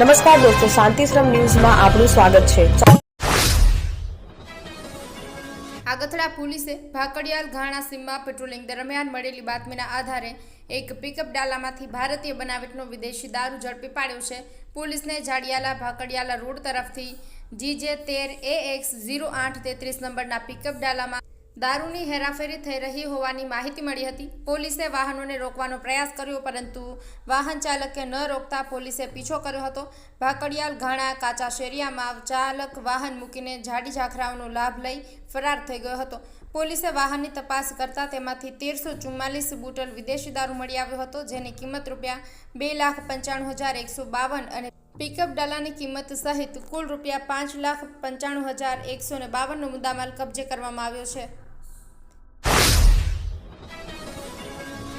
નમસ્કાર દોસ્તો શાંતિશ્રમ ન્યૂઝમાં આપનું સ્વાગત છે. આગથડા પોલીસે ભાકડિયાલ ઘાણા સીમમાં પેટ્રોલિંગ દરમિયાન મળેલી બાતમીના આધારે એક પિકઅપ ડાલામાંથી ભારતીય બનાવટનો વિદેશી દારૂ ઝડપી પાડ્યો છે. પોલીસને જાડિયાલા ભાકડિયાલા રોડ તરફથી જીજે તેર એ એક્સ ઝીરો આઠ તેત્રીસ નંબરના પિકઅપ ડાલામાં દારૂની હેરાફેરી થઈ રહી હોવાની માહિતી મળી હતી. પોલીસે વાહનોને રોકવાનો પ્રયાસ કર્યો, પરંતુ વાહન ચાલકે ન રોકતા પોલીસે પીછો કર્યો હતો. ભાકડિયાલ ઘાણા, કાચા શેરિયામાં ચાલક વાહન મૂકીને જાડી ઝાખરાઓનો લાભ લઈ ફરાર થઈ ગયો હતો. પોલીસે વાહનની તપાસ કરતા તેમાંથી તેરસો ચુમ્માલીસ બુટલ વિદેશી દારૂ મળી આવ્યો હતો, જેની કિંમત રૂપિયા બે લાખ પંચાણું હજાર એકસો બાવન અને પિકઅપ ડાલાની કિંમત સહિત કુલ રૂપિયા પાંચ લાખ પંચાણું હજાર એકસો ને બાવનનો મુદ્દામાલ કબજે કરવામાં આવ્યો છે.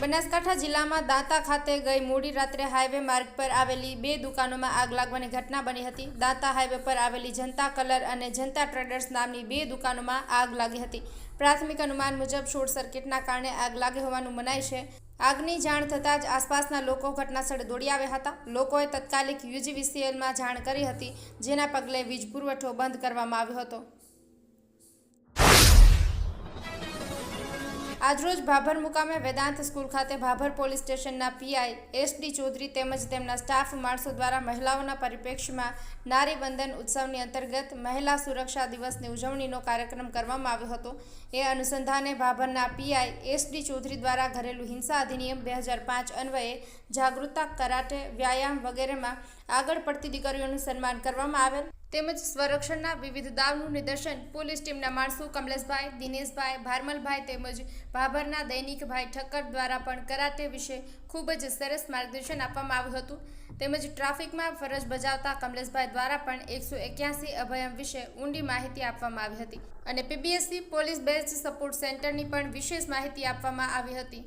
બનાસકાંઠા જિલ્લામાં દાંતા ખાતે ગઈ મોડી રાત્રે હાઈવે માર્ગ પર આવેલી બે દુકાનોમાં આગ લાગવાની ઘટના બની હતી. દાંતા હાઈવે પર આવેલી જનતા કલર અને જનતા ટ્રેડર્સ નામની બે દુકાનોમાં આગ લાગી હતી. પ્રાથમિક અનુમાન મુજબ શોર્ટ સર્કિટના કારણે આગ લાગી હોવાનું મનાય છે. આગની જાણ થતાં જ આસપાસના લોકો ઘટનાસ્થળે દોડી આવ્યા હતા. લોકોએ તત્કાલિક યુજીવીસીએલમાં જાણ કરી હતી, જેના પગલે વીજ પુરવઠો બંધ કરવામાં આવ્યો હતો. આજરોજ ભાભર મુકામે વેદાંત સ્કૂલ ખાતે ભાભર પોલીસ સ્ટેશનના પીઆઈ એસ ડી ચૌધરી તેમજ તેમના સ્ટાફ માણસો દ્વારા મહિલાઓના પરિપ્રેક્ષ્યમાં નારી વંદન ઉત્સવની અંતર્ગત મહિલા સુરક્ષા દિવસની ઉજવણીનો કાર્યક્રમ કરવામાં આવ્યો હતો. એ અનુસંધાને ભાભરના પીઆઈ એસ ડી ચૌધરી દ્વારા ઘરેલું હિંસા અધિનિયમ બે હજાર પાંચ અન્વયે જાગૃતતા કરાટે, વ્યાયામ વગેરેમાં આગળ પડતી દીકરીઓનું સન્માન કરવામાં આવેલ. તેમજ સ્વરક્ષણના વિવિધ દાવનું નિદર્શન પોલીસ ટીમના માણસો કમલેશભાઈ, દિનેશભાઈ, ભારમલભાઈ તેમજ ભાભરના દૈનિકભાઈ ઠક્કર દ્વારા પણ કરાટે વિશે ખૂબ જ સરસ માર્ગદર્શન આપવામાં આવ્યું હતું. તેમજ ટ્રાફિકમાં ફરજ બજાવતા કમલેશભાઈ દ્વારા પણ એકસો એક્યાસી અભયમ વિશે ઊંડી માહિતી આપવામાં આવી હતી. અને પીબીએસસી પોલીસ બેચ સપોર્ટ સેન્ટરની પણ વિશેષ માહિતી આપવામાં આવી હતી.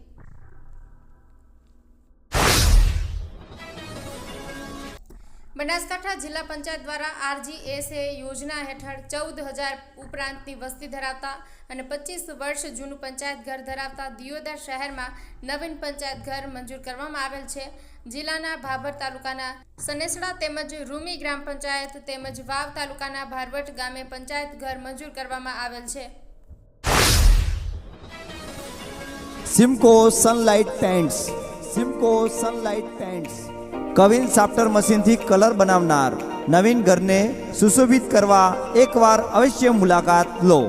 બનાસકાંઠા જિલ્લા પંચાયત દ્વારા આરજીએસએ યોજના હેઠળ ચૌદ હજાર ઉપરાંતની વસ્તી ધરાવતા અને પચીસ વર્ષ જૂનું પંચાયત ઘર ધરાવતા દિયોદર શહેરમાં નવીન પંચાયત ઘર મંજૂર કરવામાં આવેલ છે. જિલ્લાના ભાભર તાલુકાના સનેસડા તેમજ રૂમી ગ્રામ પંચાયત તેમજ વાવ તાલુકાના ભારવટ ગામે પંચાયત ઘર મંજૂર કરવામાં આવેલ છે. Simco Sunlight paints. Simco Sunlight paints. Queen સાફ્ટર મશીનથી કલર બનાવનાર નવીન ઘરને સુશોભિત કરવા એકવાર અવશ્ય મુલાકાત લો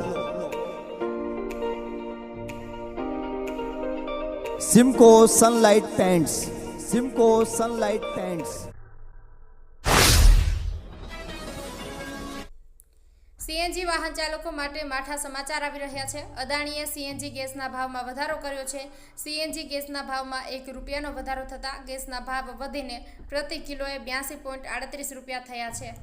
Simco sunlight pants Simco sunlight pants CNG વાહન ચાલકો માટે માઠા સમાચાર આવી રહ્યા છે. અદાણીએ સીએનજી ગેસના ભાવમાં વધારો કર્યો છે. સીએનજી ગેસના ભાવમાં એક રૂપિયાનો વધારો થતાં ગેસના ભાવ વધીને પ્રતિ કિલોએ બ્યાસી રૂપિયા થયા છે.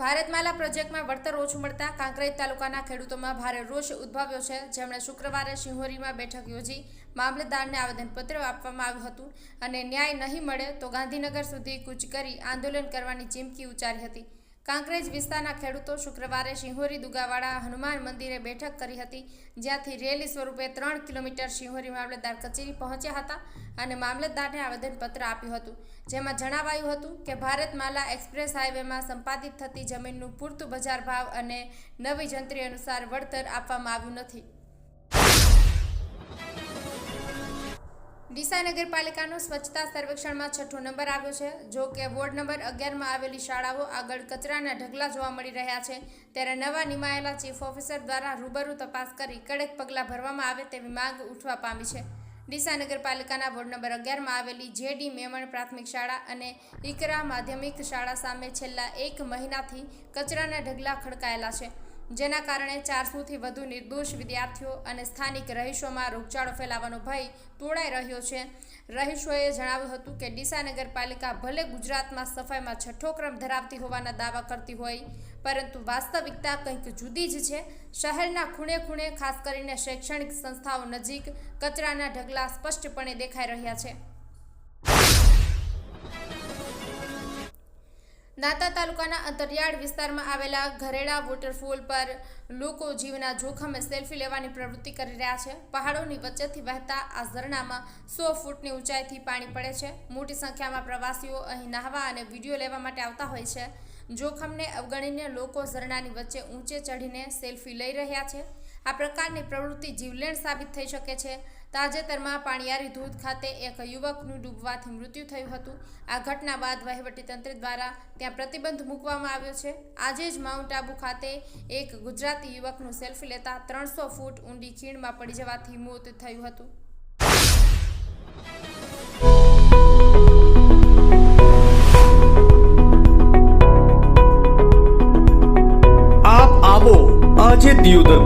ભારતમાલા પ્રોજેક્ટમાં વળતર ઓછું મળતા કાંકરેજ તાલુકાના ખેડૂતોમાં ભારે રોષ ઉદ્ભવ્યો છે. જેમણે શુક્રવારે સિંહોરીમાં બેઠક યોજી મામલતદારને આવેદનપત્ર આપવામાં આવ્યું હતું અને ન્યાય નહીં મળે તો ગાંધીનગર સુધી કૂચ કરી આંદોલન કરવાની ચીમકી ઉચ્ચારી હતી. કાંકરેજ વિસ્તારના ખેડૂતો શુક્રવારે સિંહોરી દુગાવાડા હનુમાન મંદિરે બેઠક કરી હતી, જ્યાંથી રેલી સ્વરૂપે ત્રણ કિલોમીટર સિંહોરી મામલતદાર કચેરી પહોંચ્યા હતા અને મામલતદારને આવેદનપત્ર આપ્યું હતું. જેમાં જણાવાયું હતું કે, ભારતમાલા એક્સપ્રેસ હાઈવેમાં સંપાદિત થતી જમીનનું પૂરતું બજાર ભાવ અને નવી જંત્રી અનુસાર વળતર આપવામાં આવ્યું નથી. ડીસા નગરપાલિકાનું સ્વચ્છતા સર્વેક્ષણમાં છઠ્ઠો નંબર આવ્યો છે. જો કે વોર્ડ નંબર અગિયારમાં આવેલી શાળાઓ આગળ કચરાના ઢગલા જોવા મળી રહ્યા છે. ત્યારે નવા નિમાયેલા ચીફ ઓફિસર દ્વારા રૂબરૂ તપાસ કરી કડક પગલાં ભરવામાં આવે તેવી માંગ ઉઠવા પામી છે. ડીસા નગરપાલિકાના વોર્ડ નંબર અગિયારમાં આવેલી જેડી મેમણ પ્રાથમિક શાળા અને ઇકરા માધ્યમિક શાળા સામે છેલ્લા એક મહિનાથી કચરાના ઢગલા ખડકાયેલા છે. જેના કારણે ચારસોથી વધુ નિર્દોષ વિદ્યાર્થીઓ અને સ્થાનિક રહીશોમાં રોગચાળો ફેલાવાનો ભય તોડાઈ રહ્યો છે. રહીશોએ જણાવ્યું હતું કે ડીસા નગરપાલિકા ભલે ગુજરાતમાં સફાઈમાં છઠ્ઠો ક્રમ ધરાવતી હોવાના દાવા કરતી હોય, પરંતુ વાસ્તવિકતા કંઈક જુદી જ છે. શહેરના ખૂણે ખૂણે, ખાસ કરીને શૈક્ષણિક સંસ્થાઓ નજીક, કચરાના ઢગલા સ્પષ્ટપણે દેખાઈ રહ્યા છે. દાંતા તાલુકાના અંતરિયાળ વિસ્તારમાં આવેલા ઘરેડા વોટરફોલ પર લોકો જીવના જોખમે સેલ્ફી લેવાની પ્રવૃત્તિ કરી રહ્યા છે. પહાડોની વચ્ચેથી વહેતા આ ઝરણામાં સો ફૂટની ઊંચાઈથી પાણી પડે છે. મોટી સંખ્યામાં પ્રવાસીઓ અહીં નાહવા અને વીડિયો લેવા માટે આવતા હોય છે. જોખમને અવગણીને લોકો ઝરણાની વચ્ચે ઊંચે ચઢીને સેલ્ફી લઈ રહ્યા છે. આ પ્રકારની પ્રવૃત્તિ જીવલેણ સાબિત થઈ શકે છે. તાજેતરમાં પાણીયારી ધોધ ખાતે એક યુવકનું ડૂબવાથી મૃત્યુ થયું હતું. આ ઘટના બાદ વહીવટીતંત્ર દ્વારા ત્યાં પ્રતિબંધ મૂકવામાં આવ્યો છે. આજે જ માઉન્ટ આબુ ખાતે એક ગુજરાતી યુવકનું સેલ્ફી લેતા ત્રણસો ફૂટ ઊંડી ખીણમાં પડી જવાથી મોત થયું હતું. આજે દિયોદરમાં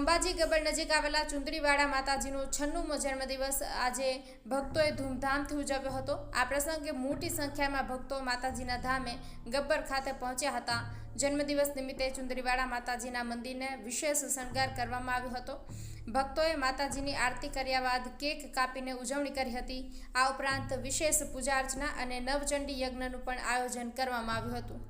અંબાજી ગબ્બર નજીક આવેલા ચુંદડીવાડા માતાજીનો છન્નુમો જન્મદિવસ આજે ભક્તોએ ધૂમધામથી ઉજવ્યો હતો. આ પ્રસંગે મોટી સંખ્યામાં ભક્તો માતાજીના ધામે ગબ્બર ખાતે પહોંચ્યા હતા. જન્મદિવસ નિમિત્તે ચુંદડીવાડા માતાજીના મંદિરને વિશેષ શણગાર કરવામાં આવ્યો હતો. ભક્તોએ માતાજીની આરતી કર્યા બાદ કેક કાપીને ઉજવણી કરી હતી. આ ઉપરાંત વિશેષ પૂજા અર્ચના અને નવચંડી યજ્ઞનું પણ આયોજન કરવામાં આવ્યું હતું.